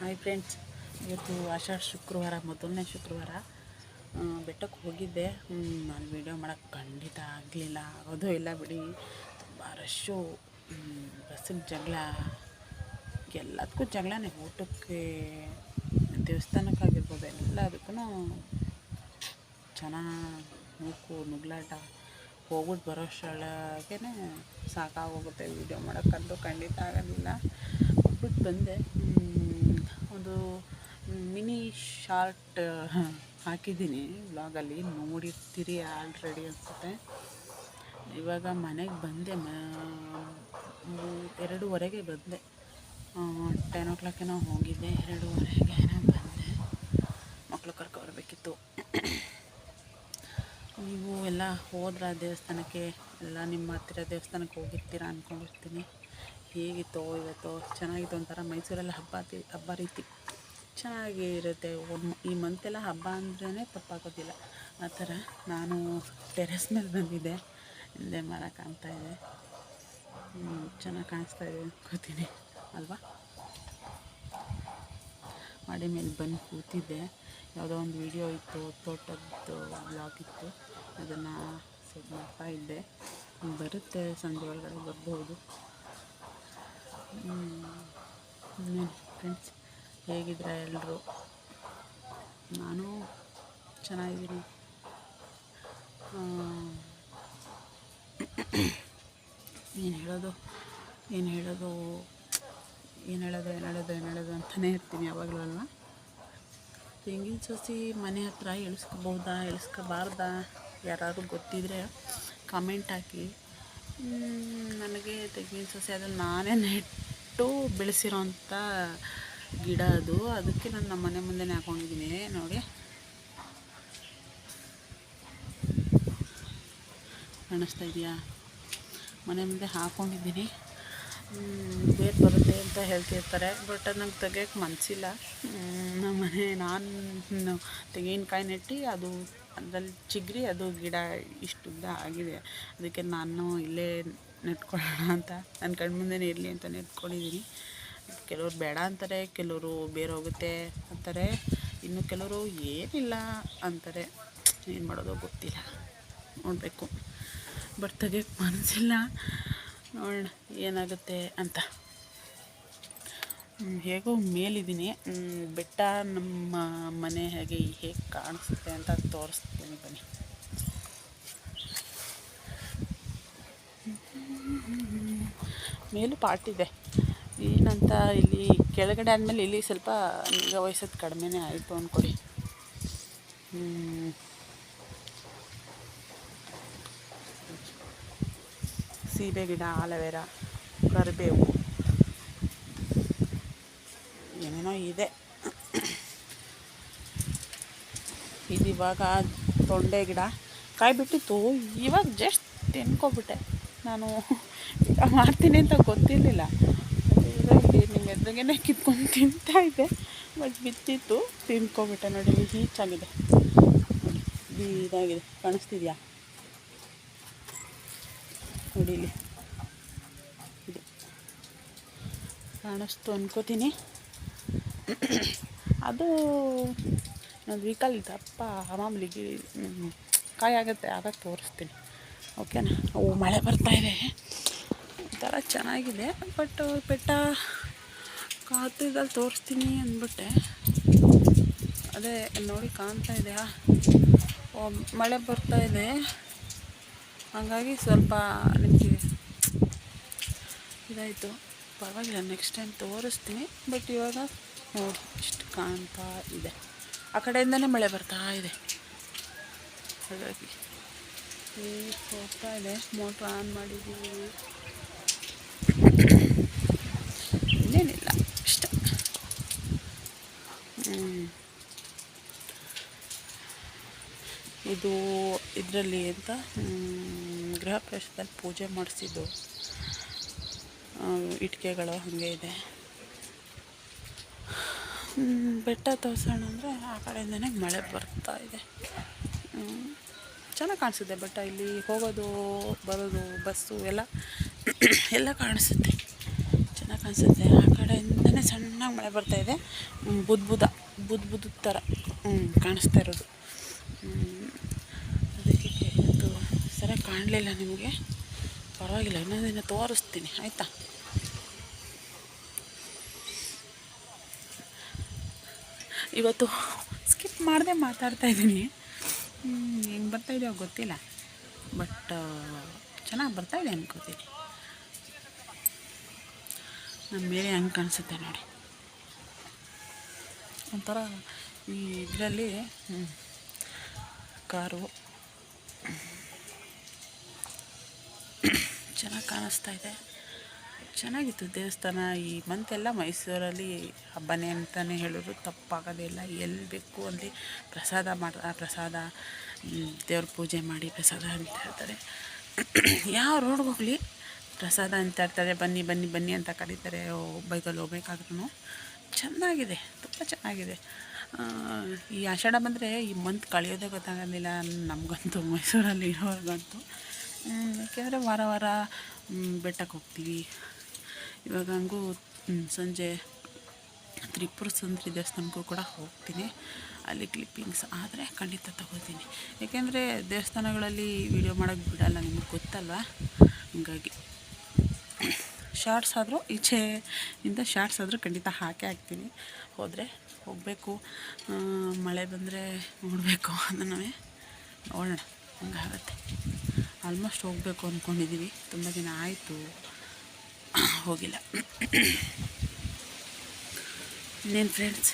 Hi friends, ಇವತ್ತು ಆಷಾಢ ಶುಕ್ರವಾರ, ಮೊದಲನೇ ಶುಕ್ರವಾರ ಬೆಟ್ಟಕ್ಕೆ ಹೋಗಿದ್ದೆ. ನಾನು ವೀಡಿಯೋ ಮಾಡೋಕ್ಕೆ ಖಂಡಿತ ಆಗಲಿಲ್ಲ, ಆಗೋದು ಇಲ್ಲ ಬಿಡಿ. ತುಂಬ ರಶ್ಶು ಬಸ್ಸಿನ ಜಗಳ, ಎಲ್ಲದಕ್ಕೂ ಜಗಳನೇ. ಊಟಕ್ಕೆ ದೇವಸ್ಥಾನಕ್ಕಾಗಿರ್ಬೋದು ಎಲ್ಲದಕ್ಕೂ ಚೆನ್ನಾಗಿ ನೂಕು ನುಗ್ಲಾಟ ಹೋಗ್ಬಿಟ್ಟು ಬರೋ ಅಷ್ಟರೊಳಗೆ ಸಾಕಾಗೋಗುತ್ತೆ. ವೀಡಿಯೋ ಮಾಡೋಕ್ಕಂತೂ ಖಂಡಿತ ಆಗೋದಿಲ್ಲ ಹೋಗ್ಬಿಟ್ಟು ಬಂದೆ. ಒಂದು ಮಿನಿ ಶಾರ್ಟ್ ಹಾಕಿದ್ದೀನಿ. ಬ್ಲಾಗಲ್ಲಿ ನೋಡಿರ್ತೀರಿ ಆಲ್ರೆಡಿ ಅನ್ಸುತ್ತೆ. ಇವಾಗ ಮನೆಗೆ ಬಂದೆ, ಮ ಎರಡೂವರೆಗೆ ಬಂದೆ. ಟೆನ್ ಓ ಕ್ಲಾಕೇನೋ ಹೋಗಿದ್ದೆ, ಎರಡೂವರೆಗೆ ಬಂದೆ. ಮಕ್ಕಳು ಕರ್ಕೊಬರ್ಬೇಕಿತ್ತು. ನೀವು ಎಲ್ಲ ಹೋದ್ರ ದೇವಸ್ಥಾನಕ್ಕೆ, ಎಲ್ಲ ನಿಮ್ಮ ಹತ್ತಿರ ದೇವಸ್ಥಾನಕ್ಕೆ ಹೋಗಿರ್ತೀರ ಅಂದ್ಕೊಂಡಿರ್ತೀನಿ ಹೇಗಿತ್ತೋ ಇವತ್ತು, ಚೆನ್ನಾಗಿತ್ತು ಒಂಥರ ಮೈಸೂರಲ್ಲಿ ಹಬ್ಬ ಹಬ್ಬ ರೀತಿ. ಚೆನ್ನಾಗಿ ಇರುತ್ತೆ. ಈ ಮಂತೆಲ್ಲ ಹಬ್ಬ ಅಂದ್ರೇ ತಪ್ಪಾಗೋದಿಲ್ಲ. ಆ ಥರ ನಾನು ಟೆರೆಸ್ ಮೇಲೆ ಬಂದಿದ್ದೆ. ಹಿಂದೆ ಮರ ಕಾಣ್ತಾ ಇದೆ. ಚೆನ್ನಾಗಿ ಕಾಣಿಸ್ತಾ ಇದೆ ಕೂತೀನಿ. ಅಲ್ವಾ? ಮಾಡಿ ಮೇಲೆ ಬಂದು ಕೂತಿದ್ದೆ. ಯಾವುದೋ ಒಂದು ವಿಡಿಯೋ ಇತ್ತು, ತೋಟದ್ದು ಬ್ಲಾಗ್ ಇತ್ತು. ಅದನ್ನು ಸೆಟ್ ಮಾಡ್ತಾ ಇದ್ದೆ. ಬರುತ್ತೆ ಸಂಜೆ ಒಳಗಡೆ ಬರ್ಬೋದು. ಫ್ರೆಂಡ್ಸ್ ಹೇಗಿದ್ರೆ ಎಲ್ಲರೂ ನಾನು ಚೆನ್ನಾಗಿದ್ದೀನಿ. ಏನು ಹೇಳೋದು ಏನು ಹೇಳೋದು ಏನು ಹೇಳೋದು ಏನು ಹೇಳೋದು ಏನು ಹೇಳೋದು ಅಂತಲೇ ಇರ್ತೀನಿ ಯಾವಾಗಲೂ ಅಲ್ವಾ? ತೆಂಗಿನ ಸಸಿ ಮನೆ ಹತ್ರ ಇಳಿಸ್ಕೋಬೋದಾ ಇಳಿಸ್ಕೋಬಾರ್ದಾ ಯಾರಾದ್ರೂ ಗೊತ್ತಿದ್ರೆ ಕಮೆಂಟ್ ಹಾಕಿ. ನನಗೆ ತೆಂಗಿನ ಸಸಿ ಅದನ್ನು ನಾನೇ ನೆಟ್ಟು ಬೆಳೆಸಿರೋಂಥ ಗಿಡ ಅದು. ಅದಕ್ಕೆ ನಾನು ನಮ್ಮ ಮನೆ ಮುಂದೆನೇ ಹಾಕೊಂಡಿದ್ದೀನಿ. ನೋಡಿ. ಕಾಣಿಸ್ತಾ ಇದೆಯಾ? ಮನೆ ಮುಂದೆ ಹಾಕೊಂಡಿದ್ದೀನಿ. ಬೇರೆ ಬರುತ್ತೆ ಅಂತ ಹೇಳ್ತಿರ್ತಾರೆ. ಬಟ್ ನಂಗೆ ತೆಗಿಯೋಕ್ಕೆ ಮನಸ್ಸಿಲ್ಲ ನಮ್ಮ ಮನೆ ನಾನು ತೆಂಗಿನಕಾಯಿ ನೆಟ್ಟು ಅದು ಅದ್ರಲ್ಲಿ ಚಿಗ್ರಿ ಅದು ಗಿಡ ಇಷ್ಟುದ್ದ ಆಗಿದೆ. ಅದಕ್ಕೆ ನಾನು ಇಲ್ಲೇ ನೆಟ್ಕೊಳ್ಳೋಣ ಅಂತ. ನನ್ನ ಕಣ್ಮುಂದೆನೇ ಇರಲಿ ಅಂತ ನೆಟ್ಕೊಂಡಿದ್ದೀನಿ. ಕೆಲವ್ರು ಬೇಡ ಅಂತಾರೆ, ಕೆಲವರು ಬೇರೆ ಹೋಗುತ್ತೆ ಅಂತಾರೆ, ಇನ್ನು ಕೆಲವರು ಏನಿಲ್ಲ ಅಂತಾರೆ. ಏನು ಮಾಡೋದು ಗೊತ್ತಿಲ್ಲ. ನೋಡಬೇಕು. ಬಟ್ ತೆಗಿಯೋಕ್ಕೆ ಮನಸ್ಸಿಲ್ಲ. ನೋಡೋಣ ಏನಾಗುತ್ತೆ ಅಂತ. ಹೇಗೋ ಮೇಲಿದ್ದೀನಿ. ಬೆಟ್ಟ ನಮ್ಮ ಮನೆ ಹೇಗೆ ಹೇಗೆ ಕಾಣಿಸುತ್ತೆ ಅಂತ ತೋರಿಸ್ತೀನಿ ಬನ್ನಿ. ಮೇಲೂ ಪಾರ್ಟ್ ಇದೆ. ಏನಂತ ಇಲ್ಲಿ ಕೆಳಗಡೆ ಆದಮೇಲೆ ಇಲ್ಲಿ ಸ್ವಲ್ಪ ನಿಮಗೆ ವಯಸ್ಸದ್ದು ಕಡಿಮೆನೇ ಆಯಿತು ಅಂದ್ಕೊಡಿ. ಸೀಬೆ ಗಿಡ, ಆಲೋವೆರಾ, ಕರಿಬೇವು, ಏನೇನೋ ಇದೆ. ಇದು ಇವಾಗ ತೊಂಡೆ ಗಿಡ. ಕಾಯಿ ಬಿಟ್ಟಿತ್ತು. ಇವಾಗ ಜಸ್ಟ್ ತಿನ್ಕೊಬಿಟ್ಟೆ. ನಾನು ಮಾಡ್ತೀನಿ ಅಂತ ಗೊತ್ತಿರಲಿಲ್ಲ. ಇದರಲ್ಲಿ ನಿಮ್ಮ ಎದುರಿಗೇನೆ ಕಿತ್ಕೊಂಡು ತಿಂತಾ ಇದ್ದೆ ಬಟ್ ಬಿತ್ತಿತ್ತು ತಿನ್ಕೊಬಿಟ್ಟೆ ನೋಡಿ ಹೀಚಾಗಿದೆ ಇದಾಗಿದೆ, ಕಾಣಿಸ್ತಿದ್ಯಾ? ನೋಡಿ ಇಲ್ಲಿ. ಇದು. ಕಾಣಿಸ್ತು ಅನ್ಕೋತೀನಿ. ಅದು ಒಂದು ವೀಕಲ್ಲಿ ದಪ್ಪ ಮಾಮೂಲಿಗೆ ಕಾಯಾಗುತ್ತೆ ಆಗ ತೋರಿಸ್ತೀನಿ. ಓಕೆನಾ ಓ, ಮಳೆ ಬರ್ತಾ ಇದೆ. ಒಂಥರ ಚೆನ್ನಾಗಿದೆ ಬಟ್ ಬೆಟ್ಟ ಕಾತಿದ್ದಲ್ಲಿ ತೋರಿಸ್ತೀನಿ ಅಂದ್ಬಿಟ್ಟೆ. ಅದೇ ನೋಡಿ ಕಾಣ್ತಾ ಇದೆಯಾ? ಮಳೆ ಬರ್ತಾ ಇದೆ. ಹಾಗಾಗಿ ಸ್ವಲ್ಪ ನಿಮಗೆ ಇದಾಯಿತು. ಪರವಾಗಿಲ್ಲ ನೆಕ್ಸ್ಟ್ ಟೈಮ್ ತೋರಿಸ್ತೀನಿ ಬಟ್ ಇವಾಗ ನೋಡಿ ಇಷ್ಟು ಕಾಣ್ತಾ ಇದೆ. ಆ ಕಡೆಯಿಂದನೇ ಮಳೆ ಬರ್ತಾ ಇದೆ. ಹಾಗಾಗಿ ಹೋಗ್ತಾ ಇದೆ. ಮೋಟ್ರ್ ಆನ್ ಮಾಡಿದ್ದೀವಿ ಇದು ಇದರಲ್ಲಿ ಅಂತ ಗೃಹ ಪ್ರವೇಶದಲ್ಲಿ ಪೂಜೆ ಮಾಡಿಸಿದ್ದು. ಇಟ್ಟಿಗೆಗಳು ಹಾಗೆ ಇದೆ. ಬೆಟ್ಟ ತೋರ್ಸೋಣ ಅಂದರೆ ಆ ಕಡೆಯಿಂದನೇ ಮಳೆ ಬರ್ತಾ ಇದೆ. ಚೆನ್ನಾಗಿ ಕಾಣಿಸುತ್ತೆ ಬೆಟ್ಟ. ಇಲ್ಲಿ ಹೋಗೋದು, ಬರೋದು, ಬಸ್ಸು ಎಲ್ಲ ಎಲ್ಲ ಕಾಣಿಸುತ್ತೆ. ಚೆನ್ನಾಗಿ ಕಾಣಿಸುತ್ತೆ. ಆ ಕಡೆಯಿಂದನೇ ಸಣ್ಣಗೆ ಮಳೆ ಬರ್ತಾಯಿದೆ ಬುದ್ ಬುದ ಬುದ್ ಬುದ್ ಥರ ಕಾಣಿಸ್ತಾ ಇರೋದು ಹ್ಮ್, ಅದಕ್ಕೆ ಇದು ಸರಿಯಾಗಿ ಕಾಣಲಿಲ್ಲ ನಿಮಗೆ? ಪರವಾಗಿಲ್ಲ, ಇನ್ನೊಂದು ದಿನ ತೋರಿಸ್ತೀನಿ, ಆಯಿತಾ? ಇವತ್ತು ಸ್ಕಿಪ್ ಮಾಡದೆ ಮಾತಾಡ್ತಾ ಇದ್ದೀನಿ. ಹೆಂಗೆ ಬರ್ತಾ ಇದೆಯೋ ಗೊತ್ತಿಲ್ಲ. ಬಟ್ ಚೆನ್ನಾಗಿ ಬರ್ತಾ ಇದೆ ಅನ್ಕೋತೀನಿ. ನಮ್ಮ ಮೇಲೆ ಹಂಗೆ ಕಾಣಿಸುತ್ತೆ ನೋಡಿ. ಒಂಥರ ಈ ಇದರಲ್ಲಿ ಕಾರು ಚೆನ್ನಾಗಿ ಕಾಣಿಸ್ತಾ ಇದೆ. ಚೆನ್ನಾಗಿತ್ತು ದೇವಸ್ಥಾನ. ಈ ಮಂತೆಲ್ಲ ಮೈಸೂರಲ್ಲಿ ಹಬ್ಬನೇ ಅಂತಲೇ ಹೇಳಿದ್ರು ತಪ್ಪಾಗೋದಿಲ್ಲ ಎಲ್ಲಿ ಬೇಕು ಅಲ್ಲಿ ಪ್ರಸಾದ ಮಾಡ ಪ್ರಸಾದ ದೇವ್ರ ಪೂಜೆ ಮಾಡಿ ಪ್ರಸಾದ ಅಂತ ಹೇಳ್ತಾರೆ. ಯಾವ ರೋಡ್ಗೆ ಹೋಗಲಿ? ಪ್ರಸಾದ ಅಂತ ಇರ್ತಾರೆ ಬನ್ನಿ ಬನ್ನಿ ಬನ್ನಿ ಅಂತ ಕರೀತಾರೆ. ಬೈಕಲ್ಲಿ ಹೋಗ್ಬೇಕಾದ್ರೂ ಚೆನ್ನಾಗಿದೆ. ತುಂಬ ಚೆನ್ನಾಗಿದೆ. ಈ ಆಷಾಢ ಬಂದರೆ ಈ ಮಂತ್ ಕಳೆಯೋದೇ ಗೊತ್ತಾಗೋದಿಲ್ಲ ನಮಗಂತೂ ಮೈಸೂರಲ್ಲಿ ಇರೋರ್ಗಂತೂ. ಯಾಕೆಂದರೆ ವಾರ ವಾರ ಬೆಟ್ಟಕ್ಕೆ ಹೋಗ್ತೀವಿ. ಇವಾಗ ಹಂಗೂ ಸಂಜೆ ತ್ರಿಪುರ ಸುಂದರಿ ದೇವಸ್ಥಾನಕ್ಕೂ ಕೂಡ ಹೋಗ್ತೀನಿ. ಅಲ್ಲಿ ಕ್ಲಿಪ್ಪಿಂಗ್ಸ್ ಆದರೆ ಖಂಡಿತ ತಗೋತೀನಿ. ಯಾಕೆಂದರೆ ದೇವಸ್ಥಾನಗಳಲ್ಲಿ ವೀಡಿಯೋ ಮಾಡೋಕ್ಕೆ ಬಿಡಲ್ಲ, ನಿಮಗೆ ಗೊತ್ತಲ್ವಾ? ಹಂಗಾಗಿ ಶಾರ್ಟ್ಸ್ ಆದರೂ ಈಚೆಯಿಂದ ಶಾರ್ಟ್ಸ್ ಆದರೂ ಖಂಡಿತ ಹಾಕೇ ಹಾಕ್ತೀನಿ. ಹೋದರೆ ಹೋಗಬೇಕು. ಮಳೆ ಬಂದರೆ ನೋಡಬೇಕು. ಅದನ್ನೇ ನೋಡೋಣ. ಹಂಗಾಗತ್ತೆ. ಆಲ್ಮೋಸ್ಟ್ ಹೋಗಬೇಕು ಅಂದ್ಕೊಂಡಿದ್ದೀವಿ ತುಂಬ ದಿನ ಆಯಿತು. ಹೋಗಿಲ್ಲ. ಇನ್ನೇನು ಫ್ರೆಂಡ್ಸ್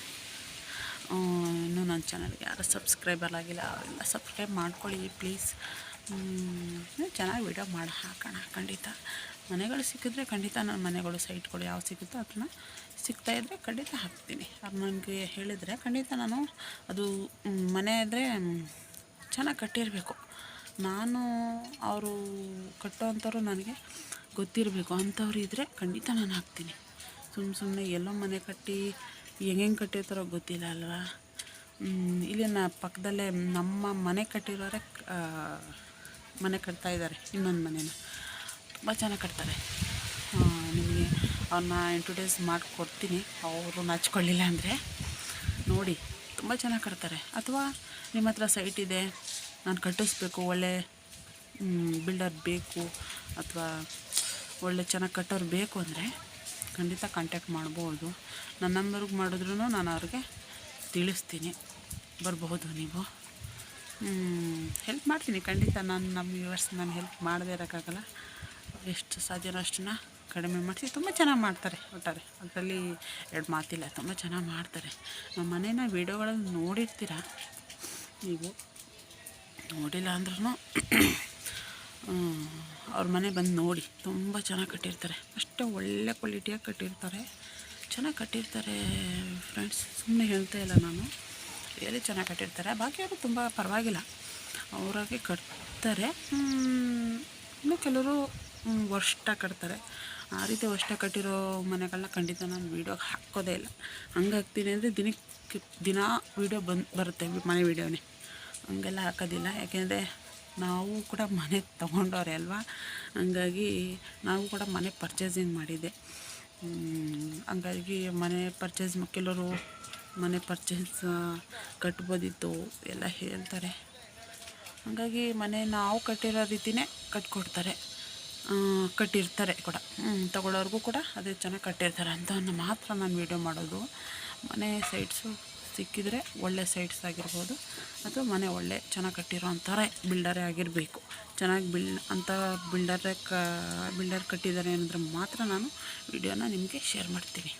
ಇನ್ನೂ ನನ್ನ ಚಾನಲ್ಗೆ ಯಾರು ಸಬ್ಸ್ಕ್ರೈಬರ್ ಆಗಿಲ್ಲ ಅವರೆಲ್ಲ ಸಬ್ಸ್ಕ್ರೈಬ್ ಮಾಡ್ಕೊಳ್ಳಿ ಪ್ಲೀಸ್ ಚೆನ್ನಾಗಿ ವಿಡಿಯೋ ಮಾಡಿ, ಹಾಕೋಣ, ಖಂಡಿತ. ಮನೆಗಳು ಸಿಕ್ಕಿದ್ರೆ ಖಂಡಿತ ನನ್ನ ಮನೆಗಳು ಸೈಟ್ಗಳು ಯಾವ ಸಿಗುತ್ತೋ ಅದನ್ನ ಸಿಗ್ತಾಯಿದ್ರೆ ಖಂಡಿತ ಹಾಕ್ತೀನಿ. ಅವ್ರು ನನಗೆ ಹೇಳಿದರೆ ಖಂಡಿತ ನಾನು ಅದು ಮನೆ ಆದರೆ ಚೆನ್ನಾಗಿ ಕಟ್ಟಿರಬೇಕು. ನಾನು, ಅವರು ಕಟ್ಟೋವಂಥವ್ರು ನನಗೆ ಗೊತ್ತಿರಬೇಕು. ಅಂಥವ್ರು ಇದ್ದರೆ ಖಂಡಿತ ನಾನು ಹಾಕ್ತೀನಿ. ಸುಮ್ಮ ಸುಮ್ಮನೆ ಎಲ್ಲೋ ಮನೆ ಕಟ್ಟಿ ಹೆಂಗೆ ಕಟ್ಟಿರ್ತಾರೋ ಗೊತ್ತಿಲ್ಲ ಅಲ್ವಾ? ಇಲ್ಲಿ ನಾ ಪಕ್ಕದಲ್ಲೇ ನಮ್ಮ ಮನೆ ಕಟ್ಟಿರೋರೆ ಮನೆ ಕಟ್ತಾ ಇದ್ದಾರೆ, ಇನ್ನೊಂದು ಮನೇನ. ತುಂಬ ಚೆನ್ನಾಗಿ ಕಟ್ತಾರೆ. ನಿಮಗೆ ಅವ್ರನ್ನ ಇಂಟ್ರೊಡ್ಯೂಸ್ ಮಾಡಿಕೊಡ್ತೀನಿ. ಅವರು ನಾಚ್ಕೊಳ್ಳಿಲ್ಲ ಅಂದರೆ ನೋಡಿ, ತುಂಬ ಚೆನ್ನಾಗಿ ಕಟ್ತಾರೆ. ಅಥವಾ ನಿಮ್ಮ ಹತ್ರ ಸೈಟ್ ಇದೆ ನಾನು ಕಟ್ಟಿಸ್ಬೇಕು, ಒಳ್ಳೆ ಬಿಲ್ಡರ್ ಬೇಕು ಅಥವಾ ಒಳ್ಳೆ ಚೆನ್ನಾಗಿ ಕಟ್ಟೋರು ಬೇಕು ಅಂದರೆ ಖಂಡಿತ ಕಾಂಟ್ಯಾಕ್ಟ್ ಮಾಡ್ಬೋದು. ನನ್ನ ನಂಬರ್ಗೆ ಮಾಡಿದ್ರೂ ನಾನು ಅವ್ರಿಗೆ ತಿಳಿಸ್ತೀನಿ. ಬರಬಹುದು ನೀವು? ಹೆಲ್ಪ್ ಮಾಡ್ತೀನಿ ಖಂಡಿತ. ನಾನು ನಮ್ಮ ವ್ಯೂವರ್ಸ್ ನಾನು ಹೆಲ್ಪ್ ಮಾಡದೇ ಇರೋಕ್ಕಾಗಲ್ಲ. ಎಷ್ಟು ಸಾಧ್ಯನೋ ಅಷ್ಟನ್ನ ಕಡಿಮೆ ಮಾಡಿಸಿ. ತುಂಬ ಚೆನ್ನಾಗಿ ಮಾಡ್ತಾರೆ ಒಟ್ಟಾರೆ. ಅದರಲ್ಲಿ ಎರಡು ಮಾತಿಲ್ಲ. ತುಂಬ ಚೆನ್ನಾಗಿ ಮಾಡ್ತಾರೆ. ನಮ್ಮ ಮನೇನ ವೀಡಿಯೋಗಳಲ್ಲಿ ನೋಡಿರ್ತೀರ ನೀವು? ನೋಡಿಲ್ಲ ಅಂದ್ರೂ ಅವ್ರ ಮನೆ ಬಂದು ನೋಡಿ. ತುಂಬ ಚೆನ್ನಾಗಿ ಕಟ್ಟಿರ್ತಾರೆ. ಅಷ್ಟೇ ಒಳ್ಳೆ ಕ್ವಾಲಿಟಿಯಾಗಿ ಕಟ್ಟಿರ್ತಾರೆ. ಚೆನ್ನಾಗಿ ಕಟ್ಟಿರ್ತಾರೆ ಫ್ರೆಂಡ್ಸ್. ಸುಮ್ಮನೆ ಹೇಳ್ತಾ ಇಲ್ಲ ನಾನು. ರಿಯಲಿ ಚೆನ್ನಾಗಿ ಕಟ್ಟಿರ್ತಾರೆ? ಬಾಕಿಯವರು ತುಂಬ ಪರವಾಗಿಲ್ಲ. ಅವರಾಗೆ ಕಟ್ತಾರೆ. ಇನ್ನು ಕೆಲವರು ವರ್ಷ ಕಟ್ತಾರೆ. ಆ ರೀತಿ ವರ್ಷ ಕಟ್ಟಿರೋ ಮನೆಗಳನ್ನ ಖಂಡಿತ ನಾನು ವೀಡಿಯೋಗೆ ಹಾಕೋದೇ ಇಲ್ಲ. ಹಂಗಾಗ್ತೀನಿ ಅಂದರೆ ದಿನಕ್ಕೆ ದಿನ ವೀಡಿಯೋ ಬಂದು ಬರುತ್ತೆ ಮನೆ ವೀಡಿಯೋನೇ. ಹಂಗೆಲ್ಲ ಹಾಕೋದಿಲ್ಲ. ಯಾಕೆಂದರೆ ನಾವು ಕೂಡ ಮನೆ ತೊಗೊಂಡವ್ರೆ ಅಲ್ವಾ? ಹಂಗಾಗಿ ನಾವು ಕೂಡ ಮನೆ ಪರ್ಚೇಸಿಂಗ್ ಮಾಡಿದ್ದೆ. ಹಂಗಾಗಿ ಮನೆ ಪರ್ಚೇಸ್ ಕೆಲವರು ಮನೆ ಪರ್ಚೇಸ್ ಕಟ್ಬೋದಿತ್ತು ಎಲ್ಲ ಹೇಳ್ತಾರೆ. ಹಾಗಾಗಿ ಮನೆ ನಾವು ಕಟ್ಟಿರೋ ರೀತಿಯೇ ಕಟ್ಕೊಡ್ತಾರೆ. ಕಟ್ಟಿರ್ತಾರೆ ಕೂಡ. ತಗೊಳ್ಳೋರ್ಗೂ ಕೂಡ ಅದೇ ಚೆನ್ನಾಗಿ ಕಟ್ಟಿರ್ತಾರೆ ಅಂತವನ್ನು ಮಾತ್ರ ನಾನು ವೀಡಿಯೋ ಮಾಡೋದು. ಮನೆ ಸೈಟ್ಸು ಸಿಕ್ಕಿದರೆ ಒಳ್ಳೆ ಸೈಟ್ಸ್ ಆಗಿರ್ಬೋದು ಅಥವಾ ಮನೆ ಒಳ್ಳೆ ಚೆನ್ನಾಗಿ ಕಟ್ಟಿರೋ ಅಂಥವ್ರೆ ಬಿಲ್ಡರೇ ಆಗಿರಬೇಕು. ಚೆನ್ನಾಗಿ ಬಿಲ್ ಅಂಥ ಬಿಲ್ಡರೇ ಕ ಬಿಲ್ಡರ್ ಕಟ್ಟಿದ್ದಾರೆ ಅನ್ನೋದ್ರೆ ಮಾತ್ರ ನಾನು ವಿಡಿಯೋನ ನಿಮಗೆ ಶೇರ್ ಮಾಡ್ತೀನಿ.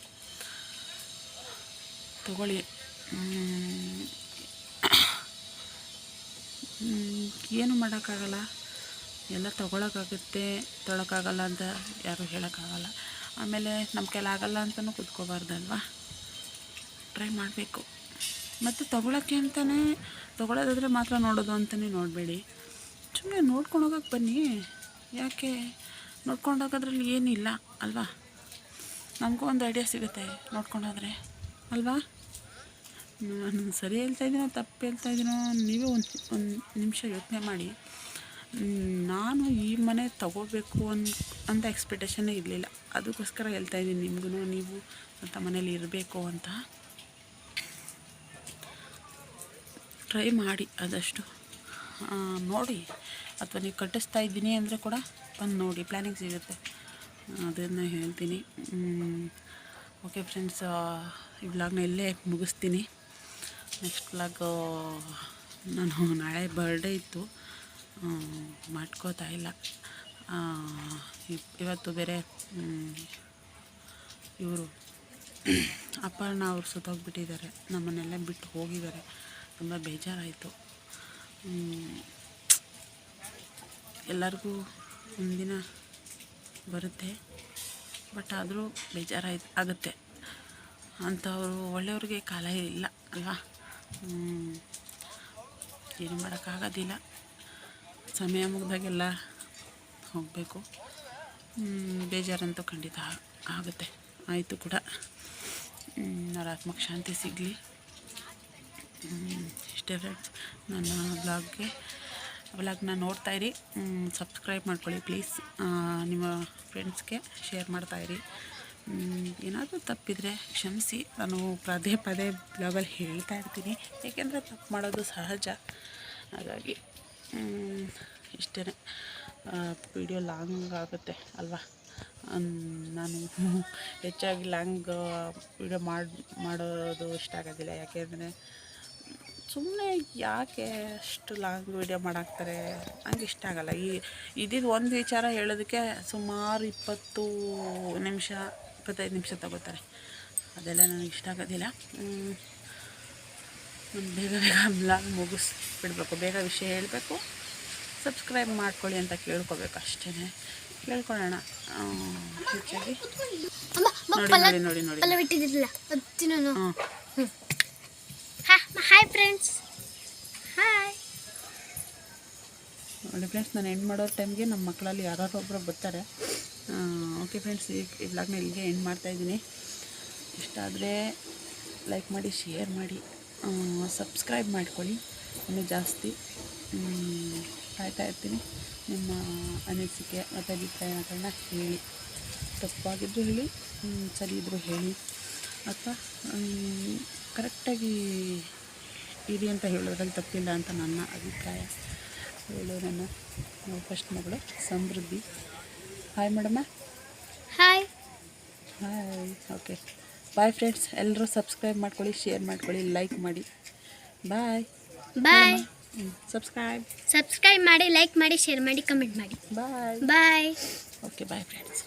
ತಗೊಳ್ಳಿ. ಏನು ಮಾಡೋಕ್ಕಾಗಲ್ಲ. ಎಲ್ಲ ತೊಗೊಳಕ್ಕಾಗುತ್ತೆ ತೊಳಕ್ಕಾಗಲ್ಲ ಅಂತ ಯಾರೂ ಹೇಳೋಕ್ಕಾಗಲ್ಲ. ಆಮೇಲೆ ನಮ್ಮ ಕೆಲ ಆಗಲ್ಲ ಅಂತಲೂ ಕೂತ್ಕೋಬಾರ್ದಲ್ವಾ? ಟ್ರೈ ಮಾಡಬೇಕು. ಮತ್ತು ತೊಗೊಳಕ್ಕೆ ಅಂತಲೇ ತೊಗೊಳೋದಾದರೆ ಮಾತ್ರ ನೋಡೋದು ಅಂತಲೇ ನೋಡಬೇಡಿ. ಸುಮ್ಮನೆ ನೋಡ್ಕೊಂಡು ಹೋಗೋಕೆ ಬನ್ನಿ. ಯಾಕೆ? ನೋಡ್ಕೊಂಡು ಹೋಗೋದ್ರಲ್ಲಿ ಏನಿಲ್ಲ, ಅಲ್ವಾ? ನಮಗೂ ಒಂದು ಐಡಿಯಾ ಸಿಗುತ್ತೆ ನೋಡ್ಕೊಂಡೋದ್ರೆ ಅಲ್ವಾ? ನಾನು ಸರಿ ಹೇಳ್ತಾ ಇದ್ದೀನೋ, ತಪ್ಪು ಹೇಳ್ತಾ ಇದ್ದೀನೋ, ನೀವೇ ಒಂದು ಒಂದು ನಿಮಿಷ ಯೋಚನೆ ಮಾಡಿ. ನಾನು ಈ ಮನೆ ತಗೋಬೇಕು ಅನ್, ಅಂತ ಎಕ್ಸ್ಪೆಕ್ಟೇಷನ್ನೇ ಇರಲಿಲ್ಲ. ಅದಕ್ಕೋಸ್ಕರ ಹೇಳ್ತಾ ಇದ್ದೀನಿ ನಿಮಗೂ ನೀವು ಅಂತ ಮನೇಲಿ ಇರಬೇಕು ಅಂತ. ಟ್ರೈ ಮಾಡಿ ಆದಷ್ಟು. ನೋಡಿ. ಅಥವಾ ನೀವು ಕಟ್ಟಿಸ್ತಾ ಇದ್ದೀನಿ ಅಂದರೆ ಕೂಡ ಬಂದು ನೋಡಿ. ಪ್ಲ್ಯಾನಿಂಗ್ ಸಿಗುತ್ತೆ ಅದನ್ನು ಹೇಳ್ತೀನಿ. ಓಕೆ ಫ್ರೆಂಡ್ಸ್ ಈ ವ್ಲಾಗ್ನ ಇಲ್ಲೇ ಮುಗಿಸ್ತೀನಿ. ನೆಕ್ಸ್ಟ್ ವ್ಲಾಗ್ ನಾನು ನಾಳೆ ಬರ್ಡೇ ಇತ್ತು. ಮಾಡ್ಕೋತಾ ಇಲ್ಲ. ಇವತ್ತು ಬೇರೆ ಇವರು ಅಪ್ಪಣ್ಣ ಅವ್ರು ಸುತ್ತೋಗ್ಬಿಟ್ಟಿದ್ದಾರೆ. ನಮ್ಮನ್ನೆಲ್ಲ ಬಿಟ್ಟು ಹೋಗಿದ್ದಾರೆ. ತುಂಬ ಬೇಜಾರಾಯಿತು. ಎಲ್ಲರಿಗೂ ಒಂದಿನ ಬರುತ್ತೆ. ಬಟ್ ಆದರೂ ಬೇಜಾರಾಯ್, ಆಗುತ್ತೆ. ಅಂಥವರು ಒಳ್ಳೆಯವ್ರಿಗೆ ಕಾಲ ಇಲ್ಲ, ಅಲ್ವಾ. ಏನು ಮಾಡೋಕ್ಕಾಗೋದಿಲ್ಲ. ಸಮಯ ಮುಗಿದಾಗೆಲ್ಲ ಹೋಗಬೇಕು. ಬೇಜಾರಂತೂ ಖಂಡಿತ ಆಗುತ್ತೆ. ಆಯಿತು ಕೂಡ. ನರಾತ್ಮಕ ಶಾಂತಿ ಸಿಗಲಿ. ಇಷ್ಟೇ ಫ್ರೆಂಡ್ಸ್ ನನ್ನ ಬ್ಲಾಗ್ಗೆ ಬ್ಲಾಗ್ನ ನೋಡ್ತಾಯಿರಿ ಸಬ್ಸ್ಕ್ರೈಬ್ ಮಾಡ್ಕೊಳ್ಳಿ ಪ್ಲೀಸ್ ನಿಮ್ಮ ಫ್ರೆಂಡ್ಸ್ಗೆ ಶೇರ್ ಮಾಡ್ತಾಯಿರಿ ಏನಾದರೂ ತಪ್ಪಿದರೆ ಕ್ಷಮಿಸಿ. ನಾನು ಪದೇ ಪದೇ ಬ್ಲಾಗಲ್ಲಿ ಹೇಳ್ತಾ ಇರ್ತೀನಿ. ಏಕೆಂದರೆ ತಪ್ಪು ಮಾಡೋದು ಸಹಜ. ಹಾಗಾಗಿ ಇಷ್ಟೇ ವಿಡಿಯೋ ಲಾಂಗ್ ಆಗುತ್ತೆ ಅಲ್ವಾ? ನಾನು ಹೆಚ್ಚಾಗಿ ಲಾಂಗ್ ವಿಡಿಯೋ ಮಾಡಿ, ಮಾಡೋದು ಇಷ್ಟ ಆಗೋದಿಲ್ಲ. ಯಾಕೆಂದರೆ ಸುಮ್ಮನೆ ಯಾಕೆ ಅಷ್ಟು ಲಾಂಗ್ ವೀಡಿಯೋ ಮಾಡಾಕ್ತಾರೆ? ನಂಗೆ ಇಷ್ಟ ಆಗಲ್ಲ. ಈ ಇದಿದ್ದು ಒಂದು ವಿಚಾರ ಹೇಳೋದಕ್ಕೆ ಸುಮಾರು ಇಪ್ಪತ್ತು ನಿಮಿಷ ಇಪ್ಪತ್ತೈದು ನಿಮಿಷ ತಗೋತಾರೆ. ಅದೆಲ್ಲ ನನಗೆ ಇಷ್ಟ ಆಗೋದಿಲ್ಲ. ಬೇಗ ಬೇಗ ಬ್ಲಾಗ್ ಮುಗಿಸ್ಬಿಡ್ಬೇಕು. ಬೇಗ ವಿಷಯ ಹೇಳಬೇಕು. ಸಬ್ಸ್ಕ್ರೈಬ್ ಮಾಡ್ಕೊಳ್ಳಿ ಅಂತ ಕೇಳ್ಕೊಬೇಕು ಅಷ್ಟೇ ಕೇಳ್ಕೊಳ್ಳೋಣ. ಹೆಚ್ಚಾಗಿ. ನೋಡಿ ನೋಡಿ ನೋಡಿ ನೋಡಿ. ಪಲ್ಲ ಬಿಟ್ಟಿದ್ದಿಲ್ಲ ಅತ್ತಿನೂ ಹಾಂ ಹಾಯ್ ಫ್ರೆಂಡ್ಸ್ ಹಾಯ್ ನೋಡಿ ಫ್ರೆಂಡ್ಸ್ ನಾನು ಎಂಡ್ ಮಾಡೋ ಟೈಮ್ಗೆ ನಮ್ಮ ಮಕ್ಕಳಲ್ಲಿ ಯಾರು ಒಬ್ಬರು ಬರ್ತಾರೆ. ಓಕೆ ಫ್ರೆಂಡ್ಸ್ ಈ ವ್ಲಾಗ್ನ ಇಲ್ಲಿಗೆ ಎಂಡ್ ಮಾಡ್ತಾಯಿದ್ದೀನಿ ಇಷ್ಟ ಆದರೆ ಲೈಕ್ ಮಾಡಿ ಶೇರ್ ಮಾಡಿ ಸಬ್ಸ್ಕ್ರೈಬ್ ಮಾಡ್ಕೊಳ್ಳಿ. ಇನ್ನೂ ಜಾಸ್ತಿ. ಕಾಯ್ತಾ ಇರ್ತೀನಿ. ನಿಮ್ಮ ಅನಿಸಿಕೆ ಮತ್ತು ಅಭಿಪ್ರಾಯಗಳನ್ನ ಹೇಳಿ. ತಪ್ಪಾಗಿದ್ದರೂ ಹೇಳಿ ಸರಿ ಇದ್ದರೂ ಹೇಳಿ. ಅಥವಾ ಕರೆಕ್ಟಾಗಿ ಇದೆ ಅಂತ ಹೇಳೋದ್ರಲ್ಲಿ ತಪ್ಪಿಲ್ಲ ಅಂತ ನನ್ನ ಅಭಿಪ್ರಾಯ. ಹೇಳು ನನ್ನ ಫಸ್ಟ್ ಮಗಳು ಸಮೃದ್ಧಿ. Hi madam hi hi okay bye friends ಎಲ್ಲರೂ ಸಬ್ಸ್ಕ್ರೈಬ್ ಮಾಡ್ಕೊಳ್ಳಿ ಶೇರ್ ಮಾಡ್ಕೊಳ್ಳಿ ಲೈಕ್ ಮಾಡಿ. ಬಾಯ್ ಬಾಯ್ ಸಬ್ಸ್ಕ್ರೈಬ್ ಸಬ್ಸ್ಕ್ರೈಬ್ ಮಾಡಿ ಲೈಕ್ ಮಾಡಿ ಶೇರ್ ಮಾಡಿ ಕಮೆಂಟ್ ಮಾಡಿ. Bye bye okay bye friends